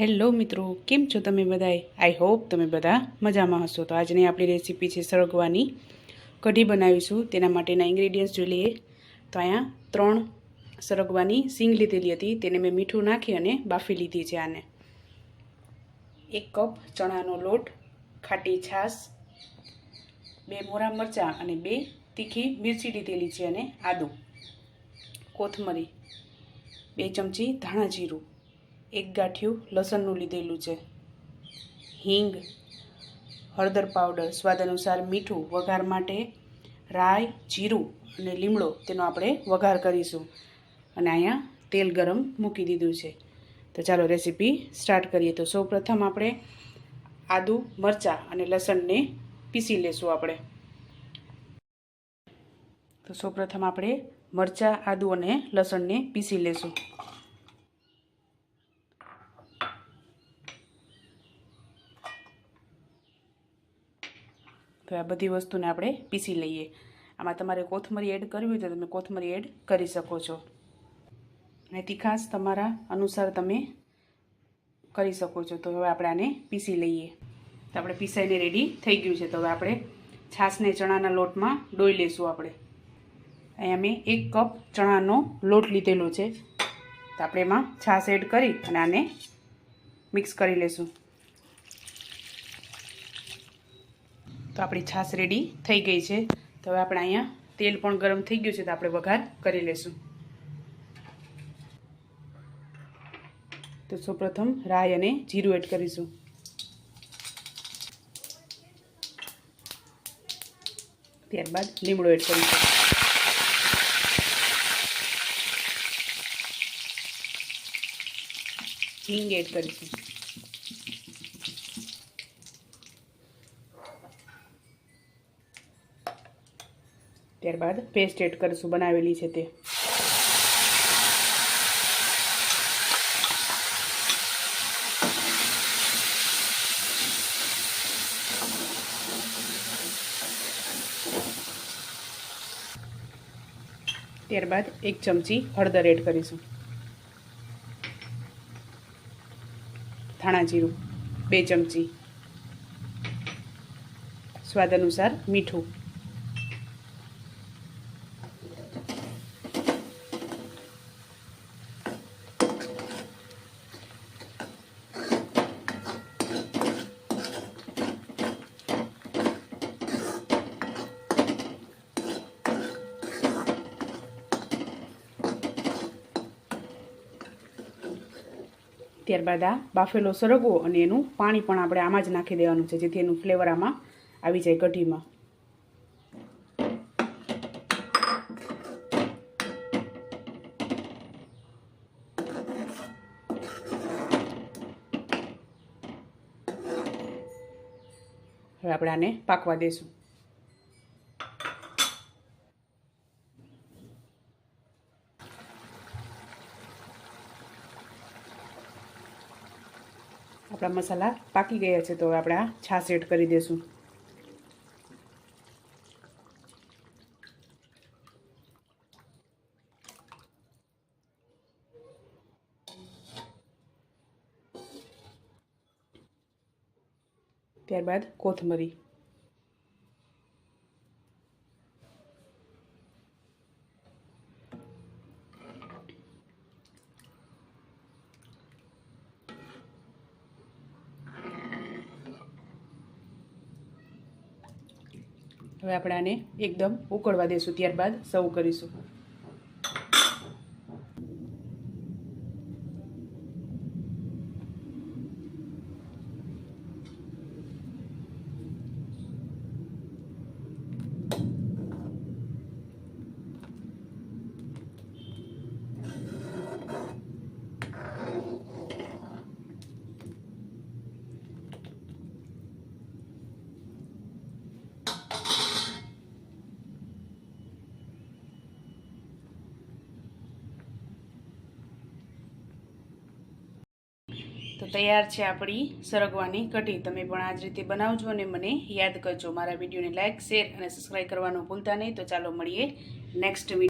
Hello મિત્રો, કેમ છો તમે બધાય? આઈ હોપ તમે બધા મજામાં હશો. તો આજની આપણી રેસીપી છે સરગવાની કઢી બનાવીશું. તેના માટેના ઇન્ગ્રેડિયન્ટ્સ જોઈ લઈએ. તો અહીંયા ત્રણ સરગવાની સિંગ લીધેલી હતી. તેને મેં મીઠું નાખી અને બાફી લીધી છે આને. એક કપ ચણાનો લોટ, ખાટી છાશ, બે મોરા મરચાં અને બે તીખી મિરચી લીધેલી છે અને આદું. કોથમરી, બે ચમચી ધાણા જીરું. એક ગાંઠિયું લસણનું લીધેલું છે. હિંગ, હળદર પાવડર, સ્વાદ અનુસાર મીઠું, વઘાર માટે રાઈ, જીરું અને લીમડો તેનો આપણે વઘાર કરીશું. અને અહીંયા તેલ ગરમ મૂકી દીધું છે. તો ચાલો રેસીપી સ્ટાર્ટ કરીએ. તો સૌ પ્રથમ આપણે આદું, મરચાં અને લસણને પીસી લેશું આપણે. તો સૌ પ્રથમ આપણે મરચાં, આદું અને લસણને પીસી લેશું. તો આ બધી વસ્તુને આપણે પીસી લઈએ. આમાં તમારે કોથમરી એડ કરવી હોય તો તમે કોથમરી એડ કરી શકો છો. અને તીખાશ તમારા અનુસાર તમે કરી શકો છો. તો હવે આપણે આને પીસી લઈએ. તો આપણે પીસાઈને રેડી થઈ ગયું છે. તો હવે આપણે છાશને ચણાના લોટમાં ડોઈ લેશું આપણે. અહીંયા મેં એક કપ ચણાનો લોટ લીધેલો છે. તો આપણે એમાં છાશ એડ કરી અને આને મિક્સ કરી લેશું. તો આપણી છાશ રેડી થઈ ગઈ છે. તો હવે આપણે અહીંયા તેલ પણ ગરમ થઈ ગયું છે તો આપણે વઘાર કરી લેશું. તો સૌપ્રથમ રાઈ અને જીરું એડ કરીશું. ત્યારબાદ લીમડો એડ કરીશું. હિંગ એડ કરીશું. ત્યારબાદ પેસ્ટ એડ કરીશું, બનાવેલી છે તે. ત્યારબાદ એક ચમચી હળદર એડ કરીશું. ધાણા જીરું, બે ચમચી. સ્વાદ અનુસાર મીઠું. ત્યારબાદ આ બાફેલો સરગવો અને એનું પાણી પણ આપણે આમાં જ નાખી દેવાનું છે, જેથી એનું ફ્લેવર આમાં આવી જાય કઢીમાં હવે આપણે આને પાકવા દેશું. આપણા મસાલા પાકી ગયા છે તો આપણે આ છાશ એડ કરી દઈશું ત્યારબાદ કોથમરી. હવે આપણે આને એકદમ ઉકળવા દઈશું ત્યારબાદ સર્વ કરીશું. તૈયાર છે આપણી સરગવાની કઢી. તમે પણ આ જ રીતે બનાવજો અને મને યાદ કરજો. મારા વિડીયોને લાઇક શેર અને સબસ્ક્રાઈબ કરવાનું ભૂલતા નહીં. તો ચાલો મળીએ નેક્સ્ટ વીડિયો